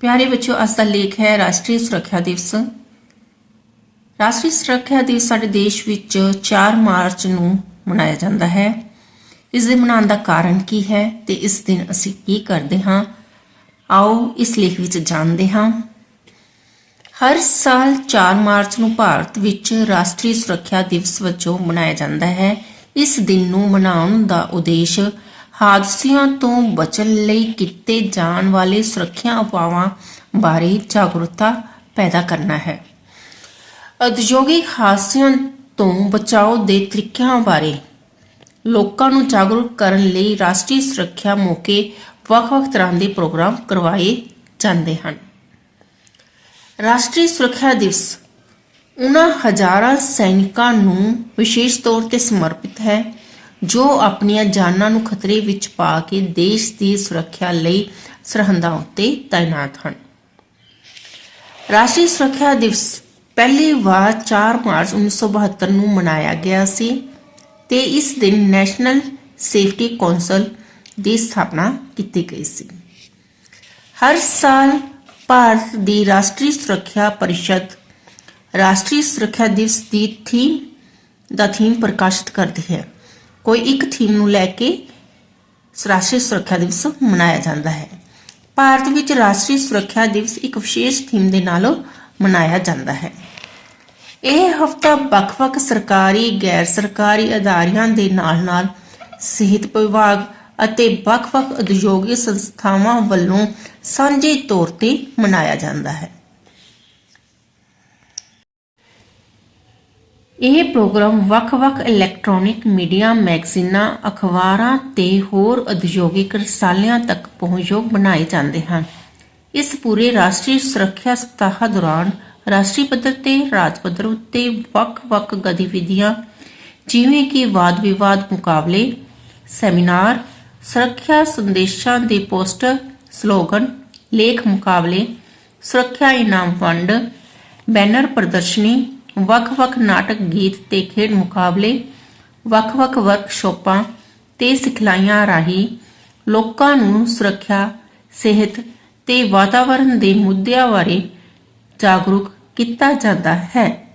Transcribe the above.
ਪਿਆਰੇ ਬੱਚਿਓ, ਅੱਜ ਦਾ ਲੇਖ ਹੈ ਰਾਸ਼ਟਰੀ ਸੁਰੱਖਿਆ ਦਿਵਸ। ਰਾਸ਼ਟਰੀ ਸੁਰੱਖਿਆ ਦਿਵਸ ਸਾਡੇ ਦੇਸ਼ ਵਿੱਚ 4 ਮਾਰਚ ਨੂੰ ਮਨਾਇਆ ਜਾਂਦਾ ਹੈ। ਇਸ ਦੇ ਮਨਾਉਣ ਦਾ ਕਾਰਨ ਕੀ ਹੈ ਤੇ ਇਸ ਦਿਨ ਅਸੀਂ ਕੀ ਕਰਦੇ ਹਾਂ? ਆਓ ਇਸ ਲੇਖ ਵਿੱਚ ਜਾਣਦੇ ਹਾਂ। ਹਰ ਸਾਲ 4 ਮਾਰਚ ਨੂੰ ਭਾਰਤ ਵਿੱਚ ਰਾਸ਼ਟਰੀ ਸੁਰੱਖਿਆ ਦਿਵਸ ਵਜੋਂ ਮਨਾਇਆ ਜਾਂਦਾ ਹੈ। ਇਸ ਦਿਨ ਨੂੰ ਮਨਾਉਣ ਦਾ ਉਦੇਸ਼ ਹਾਦਸਿਆਂ ਤੋਂ ਬਚਣ ਲਈ ਕੀਤੇ ਜਾਣ ਵਾਲੇ ਸੁਰੱਖਿਆ ਉਪਾਵਾਂ ਬਾਰੇ ਜਾਗਰੂਕਤਾ ਪੈਦਾ ਕਰਨਾ ਹੈ। ਉਦਯੋਗਿਕ ਹਾਦਸਿਆਂ ਤੋਂ ਬਚਾਓ ਦੇ ਤਰੀਕਿਆਂ ਬਾਰੇ ਲੋਕਾਂ ਨੂੰ ਜਾਗਰੂਕ ਕਰਨ ਲਈ ਰਾਸ਼ਟਰੀ ਸੁਰੱਖਿਆ ਮੌਕੇ ਵੱਖ-ਵੱਖ ਤਰ੍ਹਾਂ ਦੇ ਪ੍ਰੋਗਰਾਮ ਕਰਵਾਏ ਜਾਂਦੇ ਹਨ। ਰਾਸ਼ਟਰੀ ਸੁਰੱਖਿਆ ਦਿਵਸ ਉਹਨਾਂ ਹਜ਼ਾਰਾਂ ਸੈਨਿਕਾਂ ਨੂੰ ਵਿਸ਼ੇਸ਼ ਤੌਰ ਤੇ ਸਮਰਪਿਤ ਹੈ। ਜੋ ਆਪਣੀਆਂ ਜਾਨਾਂ ਨੂੰ ਖਤਰੇ ਵਿੱਚ ਪਾ ਕੇ ਦੇਸ਼ ਦੀ ਸੁਰੱਖਿਆ ਲਈ ਸਰਹੰਦਾਂ ਉੱਤੇ ਤਾਇਨਾਤ ਹਨ। ਰਾਸ਼ਟਰੀ ਸੁਰੱਖਿਆ ਦਿਵਸ ਪਹਿਲੀ ਵਾਰ 4 ਮਾਰਚ 1972 ਨੂੰ ਮਨਾਇਆ ਗਿਆ ਸੀ ਤੇ ਇਸ ਦਿਨ ਨੈਸ਼ਨਲ ਸੇਫਟੀ ਕੌਂਸਲ ਦੀ ਸਥਾਪਨਾ ਕੀਤੀ ਗਈ ਸੀ। ਹਰ ਸਾਲ ਭਾਰਤ ਦੀ ਰਾਸ਼ਟਰੀ ਸੁਰੱਖਿਆ ਪਰਿਸ਼ਦ ਰਾਸ਼ਟਰੀ ਸੁਰੱਖਿਆ ਦਿਵਸ ਦੀ ਥੀਮ ਦਾ ਥੀਮ ਪ੍ਰਕਾਸ਼ਿਤ ਕਰਦੀ ਹੈ। ਕੋਈ ਇੱਕ ਥੀਮ ਨੂੰ ਲੈ ਕੇ ਰਾਸ਼ਟਰੀ ਸੁਰੱਖਿਆ ਦਿਵਸ ਮਨਾਇਆ ਜਾਂਦਾ ਹੈ। ਭਾਰਤ ਵਿੱਚ ਰਾਸ਼ਟਰੀ ਸੁਰੱਖਿਆ ਦਿਵਸ ਇੱਕ ਵਿਸ਼ੇਸ਼ ਥੀਮ ਦੇ ਨਾਲ ਮਨਾਇਆ ਜਾਂਦਾ ਹੈ। ਇਹ ਹਫਤਾ ਵੱਖ-ਵੱਖ ਸਰਕਾਰੀ ਗੈਰ ਸਰਕਾਰੀ ਅਦਾਰਿਆਂ ਦੇ ਨਾਲ-ਨਾਲ ਸਿਹਤ ਵਿਭਾਗ ਅਤੇ ਵੱਖ-ਵੱਖ ਉਦਯੋਗਿਕ ਸੰਸਥਾਵਾਂ ਵੱਲੋਂ ਸਾਂਝੇ ਤੌਰ ਤੇ ਮਨਾਇਆ ਜਾਂਦਾ ਹੈ। ਇਹ ਪ੍ਰੋਗਰਾਮ ਵੱਖ-ਵੱਖ ਇਲੈਕਟ੍ਰੋਨਿਕ ਮੀਡੀਆ ਮੈਗਜ਼ੀਨਾਂ, ਅਖਬਾਰਾਂ ਤੇ ਹੋਰ ਉਦਯੋਗਿਕ ਰਸਾਲਿਆਂ ਤੱਕ ਪਹੁੰਚਯੋਗ ਬਣਾਏ ਜਾਂਦੇ ਹਨ। ਇਸ ਪੂਰੇ ਰਾਸ਼ਟਰੀ ਸੁਰੱਖਿਆ ਸਪਤਾਹ ਦੌਰਾਨ ਰਾਸ਼ਟਰੀ ਪੱਧਰ ਤੇ, ਰਾਜ ਪੱਧਰ ਉੱਤੇ ਵੱਖ-ਵੱਖ ਗਤੀਵਿਧੀਆਂ, ਜਿਵੇਂ ਕਿ ਵਾਦ ਵਿਵਾਦ ਮੁਕਾਬਲੇ, ਸੈਮੀਨਾਰ, ਸੁਰੱਖਿਆ ਸੰਦੇਸ਼ਾਂ ਦੇ ਪੋਸਟਰ, ਸਲੋਗਨ, ਲੇਖ ਮੁਕਾਬਲੇ, ਸੁਰੱਖਿਆ ਇਨਾਮ ਵੰਡ, ਬੈਨਰ ਪ੍ਰਦਰਸ਼ਨੀ ਵੱਖ-ਵੱਖ ਨਾਟਕ, ਗੀਤ ਤੇ ਖੇਡ ਮੁਕਾਬਲੇ, ਵੱਖ-ਵੱਖ ਵਰਕਸ਼ਾਪਾਂ ਤੇ ਸਿਖਲਾਈਆਂ ਰਾਹੀਂ ਲੋਕਾਂ ਨੂੰ ਸੁਰੱਖਿਆ, ਸਿਹਤ ਤੇ ਵਾਤਾਵਰਣ ਦੇ ਮੁੱਦਿਆਂ ਬਾਰੇ ਜਾਗਰੂਕ ਕੀਤਾ ਜਾਂਦਾ ਹੈ।